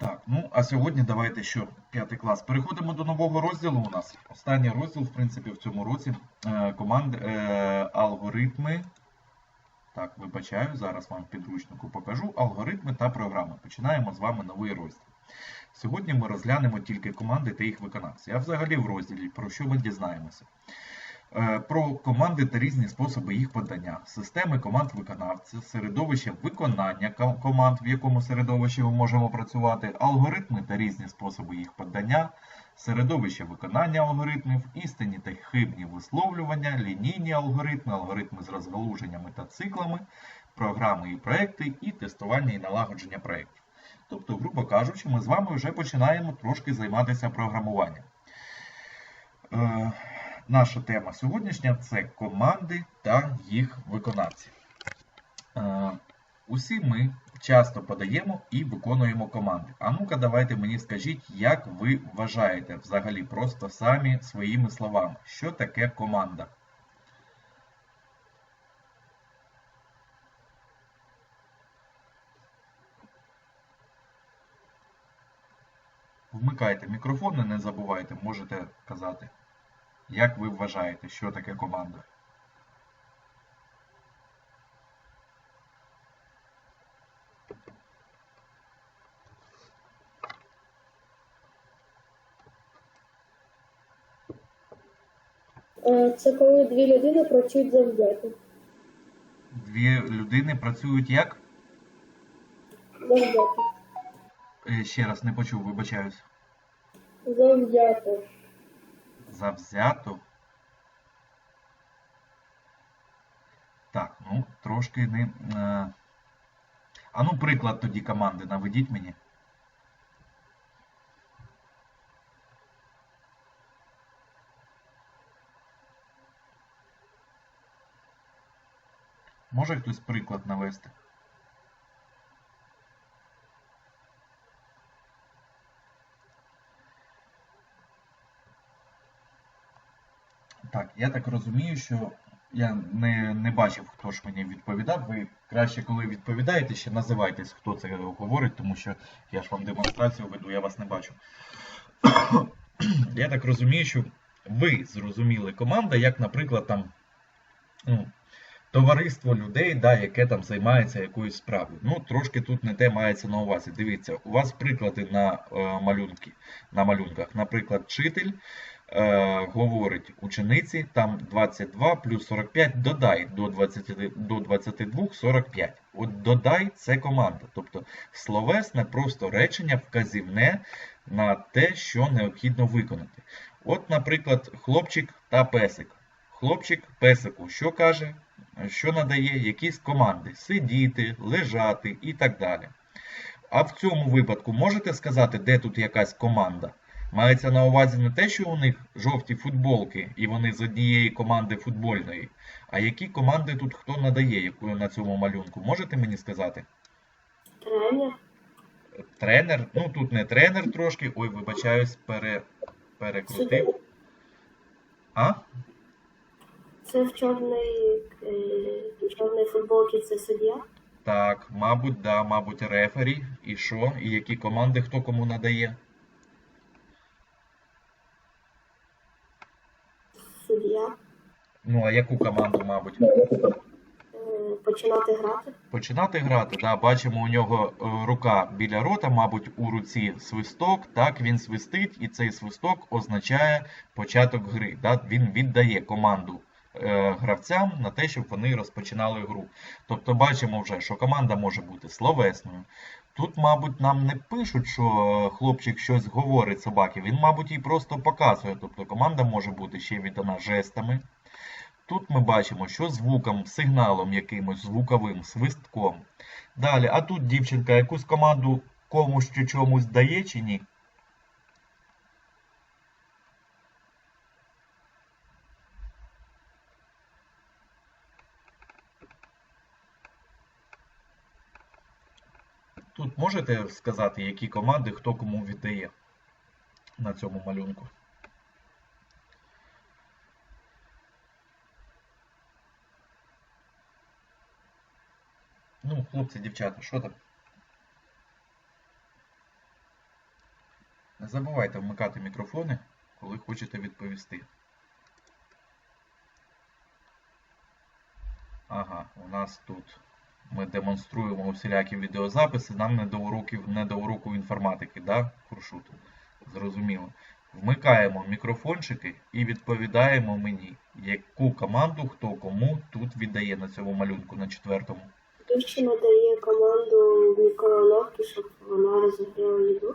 Так, ну а сьогодні давайте що, п'ятий клас. Переходимо до нового розділу у нас. Останній розділ, в принципі, в цьому році е, команд е, алгоритми. Так, вибачаю, зараз вам в підручнику покажу алгоритми та програми. Починаємо з вами новий розділ. Сьогодні ми розглянемо тільки команди та їх виконавців. А взагалі в розділі про що ми дізнаємося? Е, Про команди та різні способи їх подання, системи команд виконавця, середовище виконання команд, в якому середовищі ми можемо працювати, алгоритми та різні способи їх подання, середовище виконання алгоритмів, істинні та хибні висловлювання, лінійні алгоритми, алгоритми з розгалуженнями та циклами, програми і проекти, і тестування і налагодження проєктів. Тобто, грубо кажучи, ми з вами вже починаємо трошки займатися програмуванням. Наша тема сьогоднішня це команди та їх виконавці. Е, Усі ми часто подаємо і виконуємо команди. А ну-ка, давайте мені скажіть, як ви вважаєте взагалі просто самі своїми словами, що таке команда? Вмикайте мікрофон не забувайте, можете казати. Як ви вважаєте, що таке команда? Е, Це коли дві людини працюють завзято. Дві людини працюють як? Завзято. Е, Ще раз не почув, вибачаюсь. Завзято. Завзято. Так, ну, трошки не. е, А ну, приклад тоді команди наведіть мені. Може хтось приклад навести? Так, я так розумію, що я не, не бачив, хто ж мені відповідав. Ви краще, коли відповідаєте, ще називайтесь, хто це говорить, тому що я ж вам демонстрацію веду, я вас не бачу. я так розумію, що ви зрозуміли команда, як, наприклад, там ну, товариство людей, да, яке там займається якоюсь справою. Ну, трошки тут не те мається на увазі. Дивіться, у вас приклади на, е, малюнки, на малюнках. Наприклад, вчитель е, говорить учениці, там 22 плюс 45, додай до, 20, до 22 45. От додай це команда. Тобто словесне просто речення вказівне на те, що необхідно виконати. От, наприклад, хлопчик та песик. Хлопчик песику, що каже, що надає якісь команди: сидіти, лежати і так далі. А в цьому випадку можете сказати, де тут якась команда? Мається на увазі не те, що у них жовті футболки, і вони з однієї команди футбольної, а які команди тут хто надає яку на цьому малюнку? Можете мені сказати? Тренер. Тренер? Ну тут не тренер трошки. Ой, вибачаюсь, пере, перекрутив. А? Це в чорної, е, чорної футболці це суддя. Так, мабуть, да, мабуть, рефері. І що? І які команди хто кому надає? Суддя. Ну, а яку команду, мабуть? Е, Починати грати. Починати грати, да, бачимо у нього е, рука біля рота, мабуть, у руці свисток, так, він свистить, і цей свисток означає початок гри. Да, він віддає команду е, гравцям на те, щоб вони розпочинали гру. Тобто бачимо вже, що команда може бути словесною. Тут, мабуть, нам не пишуть, що е, хлопчик щось говорить собаки, він, мабуть, їй просто показує. Тобто команда може бути ще віддана жестами. Тут ми бачимо, що звуком, сигналом якимось звуковим, свистком. Далі, а тут дівчинка якусь команду комусь чи чомусь дає чи ні? Тут можете сказати, які команди хто кому віддає на цьому малюнку? Ну, хлопці, дівчата, що там? Не забувайте вмикати мікрофони, коли хочете відповісти. Ага, у нас тут ми демонструємо усілякі відеозаписи, нам не до уроків, не до уроку інформатики, да, Куршут? Зрозуміло. Вмикаємо мікрофончики і відповідаємо мені, яку команду хто кому тут віддає на цьому малюнку на четвертому. Дівчина дає команду в щоб вона розігріла їду.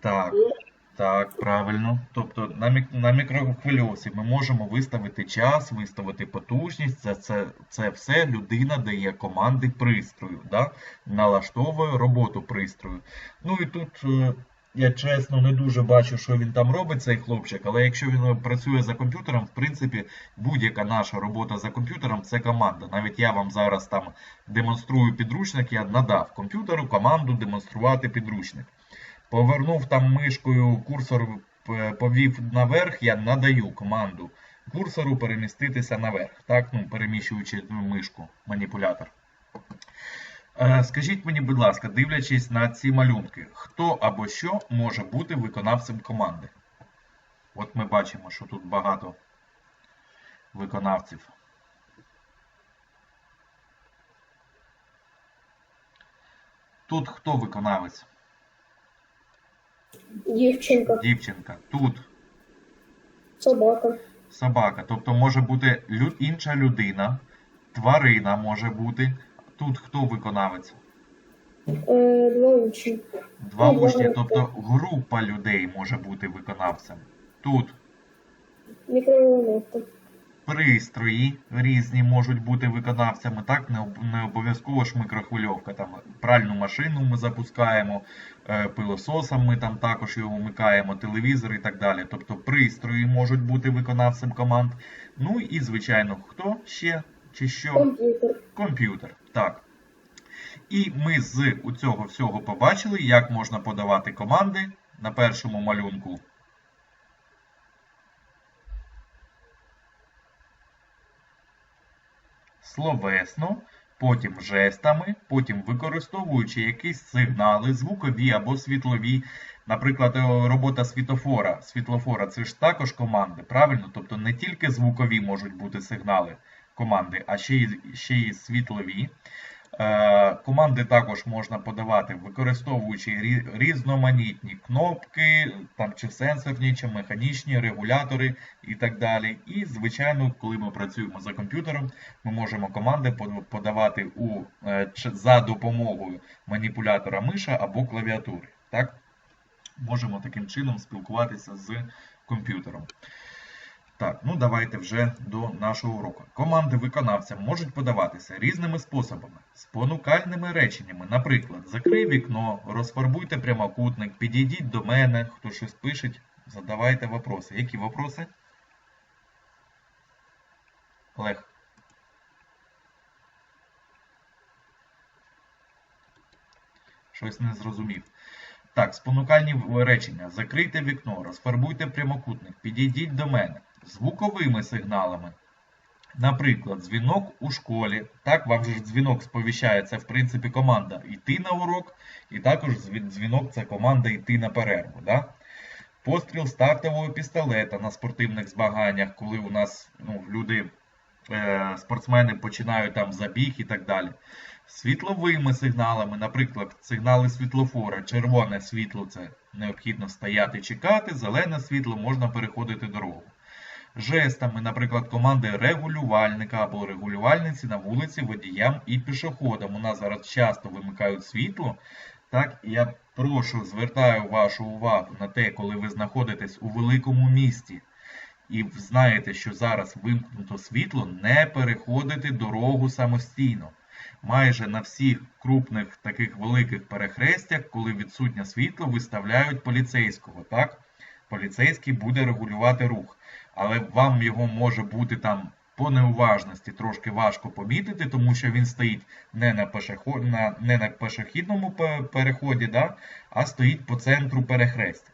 Так, І так, правильно. Тобто на, мік... на мікрохвильовці ми можемо виставити час, виставити потужність. Це, це, це все людина дає команди пристрою, да? налаштовує роботу пристрою. Ну і тут е, я чесно не дуже бачу, що він там робить, цей хлопчик, але якщо він працює за комп'ютером, в принципі, будь-яка наша робота за комп'ютером це команда. Навіть я вам зараз там демонструю підручник, я надав комп'ютеру команду демонструвати підручник. Повернув там мишкою, курсор повів наверх, я надаю команду курсору переміститися наверх, так, ну, переміщуючи мишку, маніпулятор. Е, Скажіть мені, будь ласка, дивлячись на ці малюнки, хто або що може бути виконавцем команди? От ми бачимо, що тут багато виконавців. Тут хто виконавець? Дівчинка, Дівчинка. Тут собака, собака. Тобто може бути лю- інша людина, тварина може бути. Тут хто виконавець? е, два учні, Два Ну, учні, тобто група людей може бути виконавцем. Тут мікроволновка, пристрої різні можуть бути виконавцями. Так, не об- не обов'язково ж мікрохвильовка. Там пральну машину ми запускаємо, е, пилососом ми там також його вмикаємо, телевізор і так далі. Тобто пристрої можуть бути виконавцем команд. Ну і звичайно, хто ще чи що? комп'ютер, Комп'ютер. Так. І ми з у цього всього побачили, як можна подавати команди на першому малюнку. Словесно, потім жестами, потім використовуючи якісь сигнали, звукові або світлові. Наприклад, е, робота світофора. Світлофора це ж також команди, правильно? Тобто не тільки звукові можуть бути сигнали команди, а ще й, ще й світлові. Е, Команди також можна подавати, використовуючи різноманітні кнопки, там чи сенсорні, чи механічні регулятори і так далі. І, звичайно, коли ми працюємо за комп'ютером, ми можемо команди подавати у, е, за допомогою маніпулятора миша або клавіатури. Так? Можемо таким чином спілкуватися з комп'ютером. Так, ну давайте вже до нашого уроку. Команди виконавця можуть подаватися різними способами, спонукальними реченнями. Наприклад, закрий вікно, розфарбуйте прямокутник, підійдіть до мене, хто щось пише, задавайте вопроси. Які вопроси? Олег. Щось не зрозумів. Так, спонукальні речення. Закрийте вікно, розфарбуйте прямокутник, підійдіть до мене. Звуковими сигналами. Наприклад, дзвінок у школі. Так, вам же ж дзвінок сповіщає, це в принципі команда йти на урок, і також дзвінок це команда йти на перерву. Да? Постріл стартового пістолета на спортивних змаганнях, коли у нас ну, люди, е, спортсмени починають там забіг і так далі. Світловими сигналами, наприклад, сигнали світлофора, червоне світло це необхідно стояти чекати, зелене світло можна переходити дорогу. Жестами, наприклад, команди регулювальника або регулювальниці на вулиці водіям і пішоходам. У нас зараз часто вимикають світло. Так, я прошу, звертаю вашу увагу на те, коли ви знаходитесь у великому місті і знаєте, що зараз вимкнуто світло, не переходити дорогу самостійно. Майже на всіх крупних таких великих перехрестях, коли відсутнє світло, виставляють поліцейського. Так? Поліцейський буде регулювати рух, але вам його може бути там по неуважності трошки важко помітити, тому що він стоїть не на, пешеход... на... Не на пешехідному переході, да? а стоїть по центру перехрестя.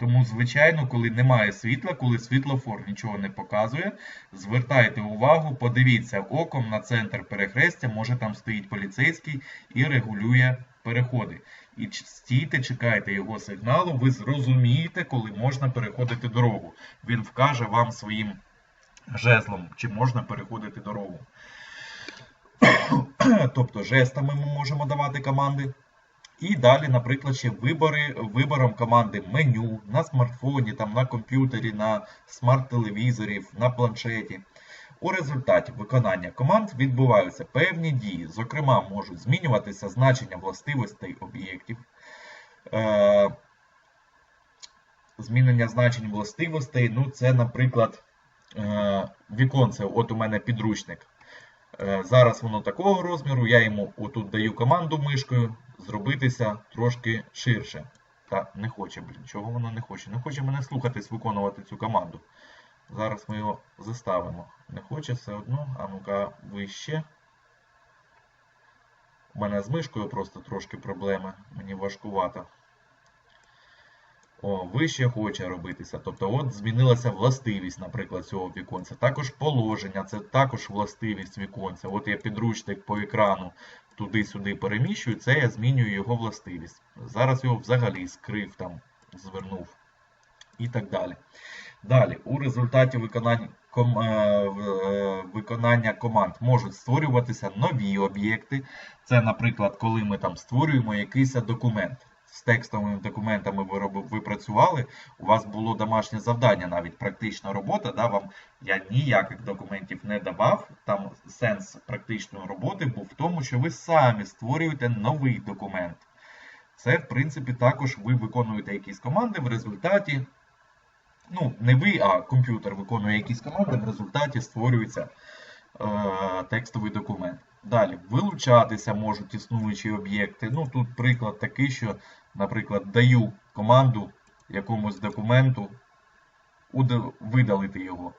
Тому, звичайно, коли немає світла, коли світлофор нічого не показує, звертайте увагу, подивіться оком на центр перехрестя, може там стоїть поліцейський і регулює переходи. і стійте, чекайте його сигналу, ви зрозумієте, коли можна переходити дорогу. Він вкаже вам своїм жезлом, чи можна переходити дорогу. тобто жестами ми можемо давати команди. І далі, наприклад, ще вибори, вибором команди меню на смартфоні, там, на комп'ютері, на смарт-телевізорі, на планшеті. У результаті виконання команд відбуваються певні дії. Зокрема, можуть змінюватися значення властивостей об'єктів. Е, змінення значень властивостей, ну це, наприклад, е, віконце. От у мене підручник. Е, Зараз воно такого розміру, я йому отут даю команду мишкою зробитися трошки ширше. Та не хоче, блін, чого воно не хоче? Не хоче мене слухатись виконувати цю команду. Зараз ми його заставимо. Не хоче все одно. А ну-ка вище. У мене з мишкою просто трошки проблеми. Мені важкувато. Вище хоче робитися. Тобто, от змінилася властивість, наприклад, цього віконця. Також положення, це також властивість віконця. От я підручник по екрану туди-сюди переміщую, це я змінюю його властивість. Зараз його взагалі скрив там, звернув і так далі. Далі, у результаті виконання, ком, е, е, виконання команд можуть створюватися нові об'єкти. Це, наприклад, коли ми там створюємо якийсь документ. З текстовими документами ви, ви працювали, у вас було домашнє завдання, навіть практична робота. Да, вам я ніяких документів не давав. Там сенс практичної роботи був в тому, що ви самі створюєте новий документ. Це, в принципі, також ви виконуєте якісь команди в результаті. Ну, не ви, а комп'ютер виконує якісь команди, в результаті створюється е, текстовий документ. Далі, вилучатися можуть існуючі об'єкти. Ну, тут приклад такий, що, наприклад, даю команду якомусь документу видалити його.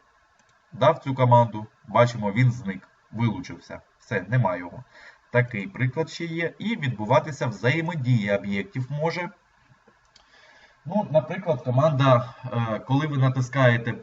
Дав цю команду, бачимо, він зник, вилучився. Все, нема його. Такий приклад ще є. І відбуватися взаємодія об'єктів може. Ну, наприклад, команда, е, коли ви натискаєте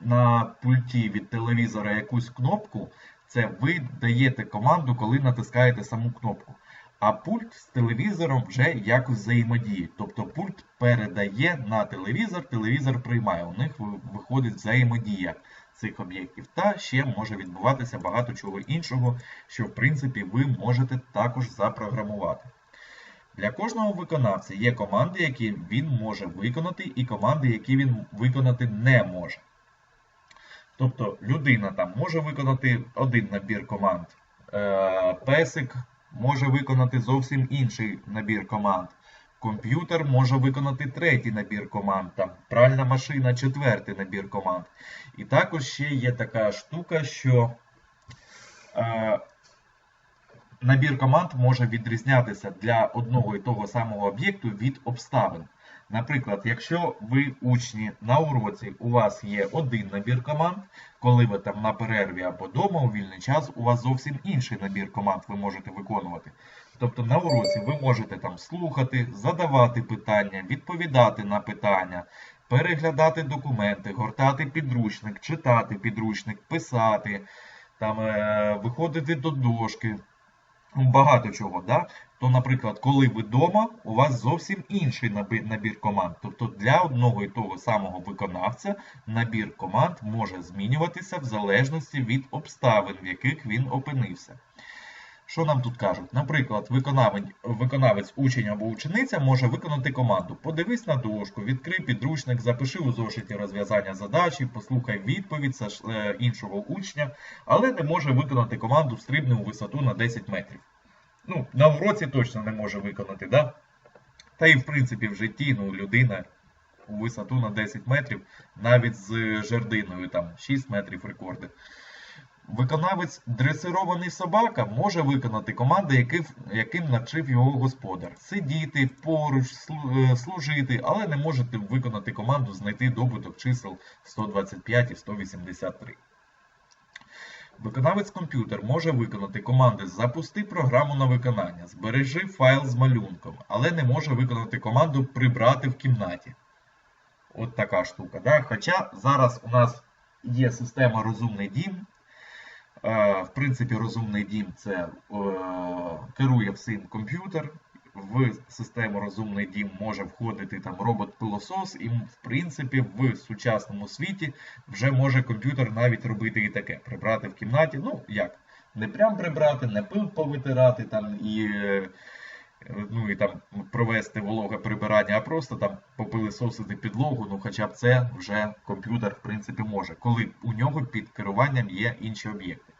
на пульті від телевізора якусь кнопку, це ви даєте команду, коли натискаєте саму кнопку. А пульт з телевізором вже якось взаємодіє. Тобто пульт передає на телевізор, телевізор приймає. У них виходить взаємодія цих об'єктів. Та ще може відбуватися багато чого іншого, що в принципі ви можете також запрограмувати. Для кожного виконавця є команди, які він може виконати, і команди, які він виконати не може. Тобто людина там може виконати один набір команд, е, песик може виконати зовсім інший набір команд. Комп'ютер може виконати третій набір команд, там пральна машина четвертий набір команд. І також ще є така штука, що е, набір команд може відрізнятися для одного і того самого об'єкту від обставин. Наприклад, якщо ви учні на уроці, у вас є один набір команд, коли ви там на перерві або вдома у вільний час, у вас зовсім інший набір команд ви можете виконувати. Тобто на уроці ви можете там слухати, задавати питання, відповідати на питання, переглядати документи, гортати підручник, читати підручник, писати, там, е, виходити до дошки. Ну, Багато чого, да? то, наприклад, коли ви вдома, у вас зовсім інший набір команд. Тобто для одного і того самого виконавця набір команд може змінюватися в залежності від обставин, в яких він опинився. Що нам тут кажуть? Наприклад, виконавець, учень або учениця може виконати команду. Подивись на дошку, відкрий підручник, запиши у зошиті розв'язання задачі, послухай відповідь е, іншого учня, але не може виконати команду стрибни у висоту на 10 метрів. Ну, на уроці точно не може виконати, да? Та і в принципі в житті ну, людина у висоту на 10 метрів, навіть з жердиною, там 6 метрів рекорди. Виконавець дресирований собака може виконати команди, яким навчив його господар. Сидіти поруч, е, служити, але не можете виконати команду знайти добуток чисел 125 і 183. Виконавець комп'ютер може виконати команди Запусти програму на виконання, збережи файл з малюнком, але не може виконати команду Прибрати в кімнаті. От така штука. Да? Хоча зараз у нас є система Розумний дім. В принципі, розумний дім це е, керує всім комп'ютер. в систему розумний дім може входити там робот-пилосос, і в принципі в сучасному світі вже може комп'ютер навіть робити і таке. Прибрати в кімнаті. Ну як? Не прям прибрати, не пил повитирати там і. е, Ну і там провести вологе прибирання, а просто там попилисосити підлогу. Ну, хоча б це вже комп'ютер в принципі може, коли у нього під керуванням є інші об'єкти.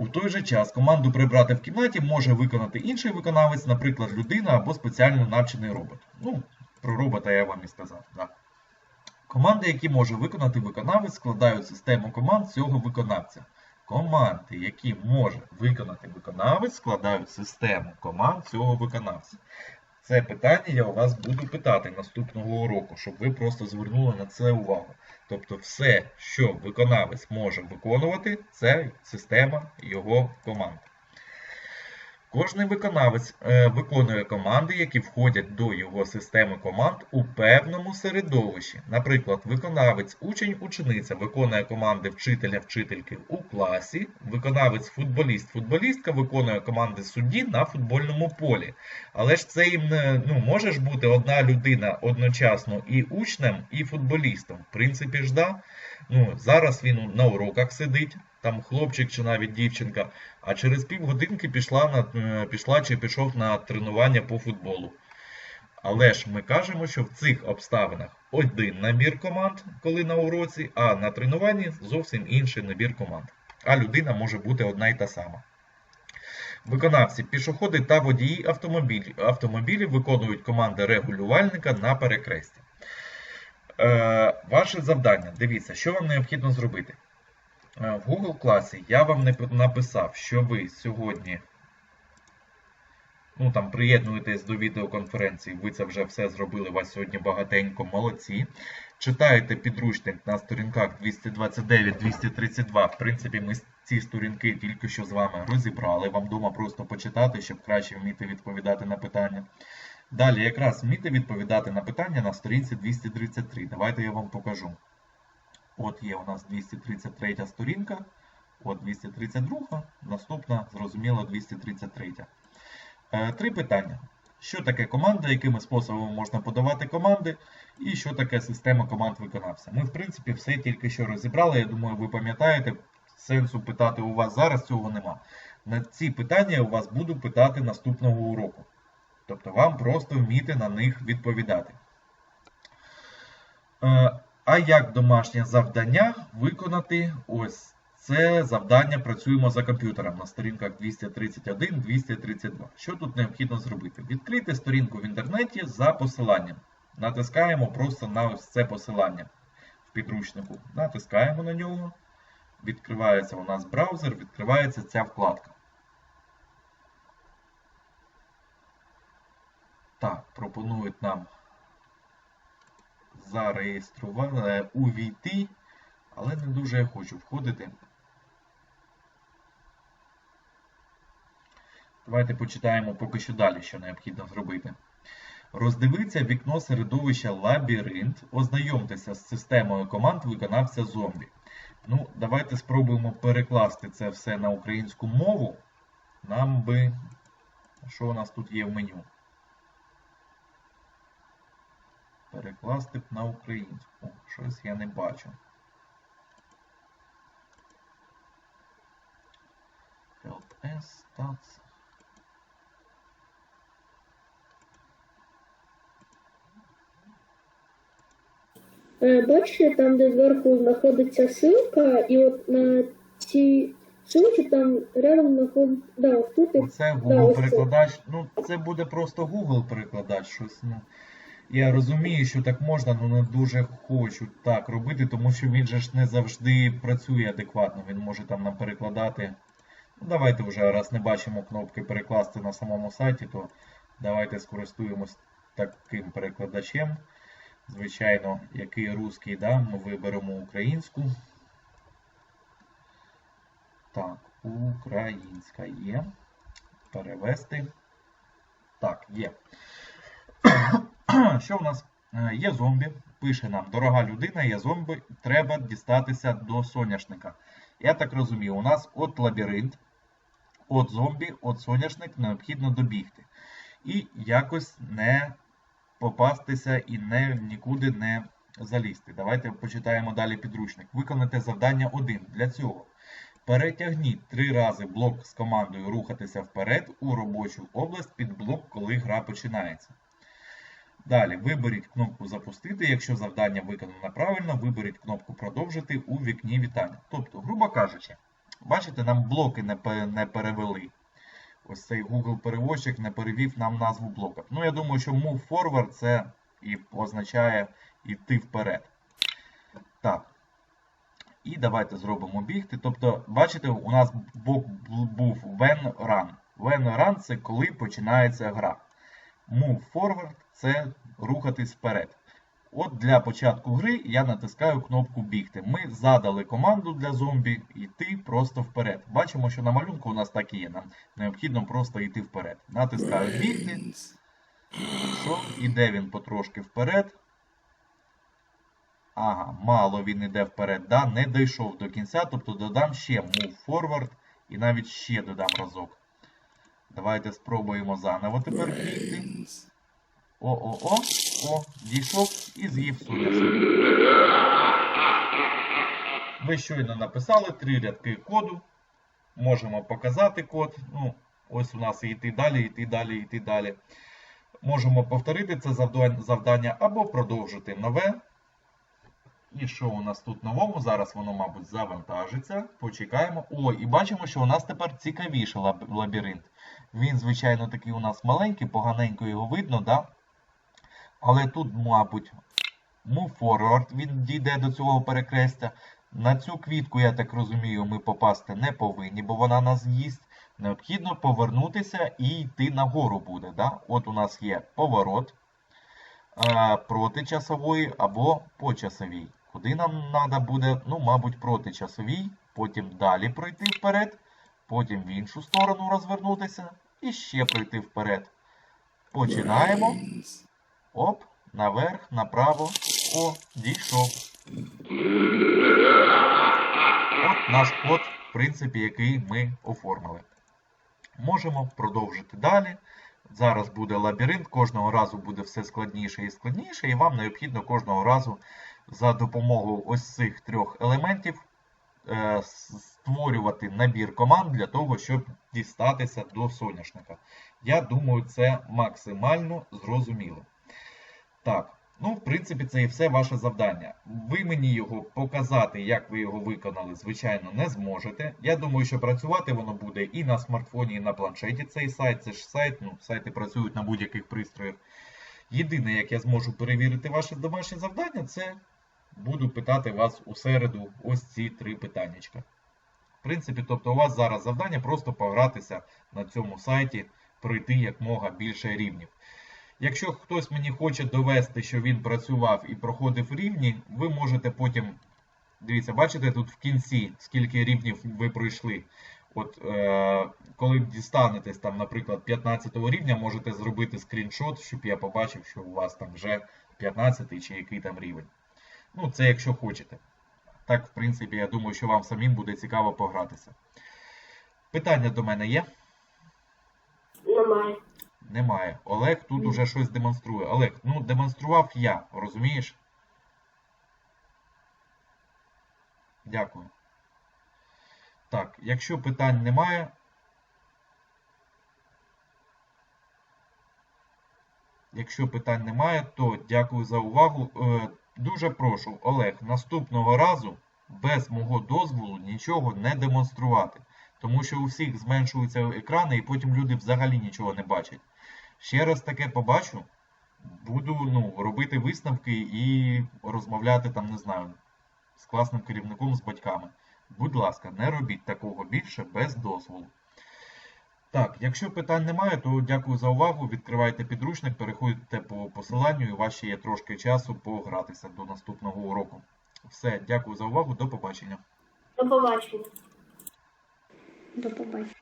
У той же час команду прибрати в кімнаті може виконати інший виконавець, наприклад, людина або спеціально навчений робот. Ну, про робота я вам і сказав. Да. Команди, які може виконати виконавець, складають систему команд цього виконавця. Команди, які може виконати виконавець, складають систему команд цього виконавця. Це питання я у вас буду питати наступного уроку, щоб ви просто звернули на це увагу. Тобто все, що виконавець може виконувати, це система його команд. Кожний виконавець е, виконує команди, які входять до його системи команд у певному середовищі. Наприклад, виконавець учень-учениця виконує команди вчителя-вчительки у класі, виконавець футболіст-футболістка виконує команди судді на футбольному полі. Але ж це їм не ну, може ж бути одна людина одночасно і учнем, і футболістом. В принципі ж да. Ну, зараз він на уроках сидить, там хлопчик чи навіть дівчинка, а через півгодинки пішла, на, е, пішла чи пішов на тренування по футболу. Але ж ми кажемо, що в цих обставинах один набір команд, коли на уроці, а на тренуванні зовсім інший набір команд. А людина може бути одна й та сама. Виконавці, пішоходи та водії автомобілів, автомобілів виконують команди регулювальника на перекресті. Е, ваше завдання. Дивіться, що вам необхідно зробити. Е, В Google класі я вам написав, що ви сьогодні ну, там, приєднуєтесь до відеоконференції, ви це вже все зробили, у вас сьогодні багатенько, молодці. Читаєте підручник на сторінках 229-232. В принципі, ми ці сторінки тільки що з вами розібрали. Вам вдома просто почитати, щоб краще вміти відповідати на питання. Далі, якраз вміти відповідати на питання на сторінці 233. Давайте я вам покажу. От є у нас 233 сторінка, от 232, наступна, зрозуміло, 233. Е, Три питання. Що таке команда, якими способами можна подавати команди, і що таке система команд виконавця. Ми, в принципі, все тільки що розібрали. Я думаю, ви пам'ятаєте, сенсу питати у вас зараз цього нема. На ці питання я у вас буду питати наступного уроку. Тобто вам просто вміти на них відповідати. А як домашнє завдання виконати ось це завдання працюємо за комп'ютером на сторінках 231-232. Що тут необхідно зробити? Відкрити сторінку в інтернеті за посиланням. Натискаємо просто на ось це посилання в підручнику. Натискаємо на нього. Відкривається у нас браузер, відкривається ця вкладка. Так, пропонують нам зареєструвати, е, увійти, але не дуже я хочу входити. Давайте почитаємо поки що далі, що необхідно зробити. Роздивіться вікно середовища лабіринт, ознайомтеся з системою команд виконавця зомбі. Ну, давайте спробуємо перекласти це все на українську мову. Нам би. Що у нас тут є в меню? Перекласти б на українську. Щось я не бачу. LS, Stats. Е, Бачите, там, де зверху знаходиться ссылка, і от на цій ссылці там рядом знаходиться. Да, тут і Оце Да, Google ось це. Ну, це буде просто Google перекладач. Щось. Ну, я розумію, що так можна, але не дуже хочу так робити, тому що він же ж не завжди працює адекватно. Він може там нам перекладати. Ну, давайте вже, раз не бачимо кнопки перекласти на самому сайті, то давайте скористуємось таким перекладачем. Звичайно, який русський, да, ми виберемо українську. Так, українська є. Перевести. Так, є. Що в нас? Е, Є зомбі. Пише нам, дорога людина, є зомбі, треба дістатися до соняшника. Я так розумію, у нас от лабіринт, от зомбі, от соняшник необхідно добігти. і якось не попастися і не, нікуди не залізти. Давайте почитаємо далі підручник. Виконайте завдання 1. Для цього перетягніть три рази блок з командою рухатися вперед у робочу область під блок, коли гра починається. Далі виберіть кнопку Запустити. Якщо завдання виконано правильно, виберіть кнопку Продовжити у вікні вітання. Тобто, грубо кажучи, бачите, нам блоки не, перевели. Ось цей Google переводчик не перевів нам назву блока. Ну, я думаю, що Move Forward це і означає йти вперед. Так. І давайте зробимо бігти. Тобто, бачите, у нас був when run. When run це коли починається гра. Move forward це рухатись вперед. От для початку гри я натискаю кнопку бігти. Ми задали команду для зомбі йти просто вперед. Бачимо, що на малюнку у нас так і є. Нам необхідно просто йти вперед. Натискаю бігти. Що? Іде він потрошки вперед. Ага, мало він іде вперед, да? не дійшов до кінця, тобто додам ще move forward і навіть ще додам разок. Давайте спробуємо заново тепер бігти. О-о-о, о, дійшов і з'їв соняшник. Ви щойно написали три рядки коду. Можемо показати код. Ну, ось у нас йти далі, йти далі, йти далі. Можемо повторити це завдання або продовжити нове. І що у нас тут новому? Зараз воно, мабуть, завантажиться. Почекаємо. О, і бачимо, що у нас тепер цікавіший лабіринт. Він, звичайно, такий у нас маленький, поганенько його видно, да? Але тут, мабуть, move forward, він дійде до цього перекрестя. На цю квітку, я так розумію, ми попасти не повинні, бо вона нас з'їсть. Необхідно повернутися і йти нагору буде. Да? От у нас є поворот е, проти або по часовій. Куди нам треба буде, ну, мабуть, проти часовій, потім далі пройти вперед, потім в іншу сторону розвернутися і ще пройти вперед. Починаємо. Оп, наверх, направо. О, дійшов. От наш код, в принципі, який ми оформили. Можемо продовжити далі. Зараз буде лабіринт, кожного разу буде все складніше і складніше, і вам необхідно кожного разу за допомогою ось цих трьох елементів е, створювати набір команд для того, щоб дістатися до соняшника. Я думаю, це максимально зрозуміло. Так, ну, в принципі, це і все ваше завдання. Ви мені його показати, як ви його виконали, звичайно, не зможете. Я думаю, що працювати воно буде і на смартфоні, і на планшеті цей сайт. Це ж сайт, ну, сайти працюють на будь-яких пристроях. Єдине, як я зможу перевірити ваше домашнє завдання, це буду питати вас у середу ось ці три питаннячка. В принципі, тобто у вас зараз завдання просто погратися на цьому сайті, пройти якмога більше рівнів. Якщо хтось мені хоче довести, що він працював і проходив рівні, ви можете потім. Дивіться, бачите тут в кінці, скільки рівнів ви пройшли. От е, коли дістанетесь там, наприклад, 15 рівня, можете зробити скріншот, щоб я побачив, що у вас там вже 15 чи який там рівень. Ну, це якщо хочете. Так, в принципі, я думаю, що вам самим буде цікаво погратися. Питання до мене є? Немає. Немає. Олег тут уже щось демонструє. Олег, ну демонстрував я, розумієш? Дякую. Так, якщо питань немає. Якщо питань немає, то дякую за увагу. Е, Дуже прошу, Олег, наступного разу без мого дозволу нічого не демонструвати. Тому що у всіх зменшуються екрани, і потім люди взагалі нічого не бачать. Ще раз таке побачу, буду ну, робити висновки і розмовляти там, не знаю, з класним керівником, з батьками. Будь ласка, не робіть такого більше без дозволу. Так, якщо питань немає, то дякую за увагу. Відкривайте підручник, переходьте по посиланню, і у вас ще є трошки часу погратися до наступного уроку. Все, дякую за увагу, до побачення. До побачення. До побачення.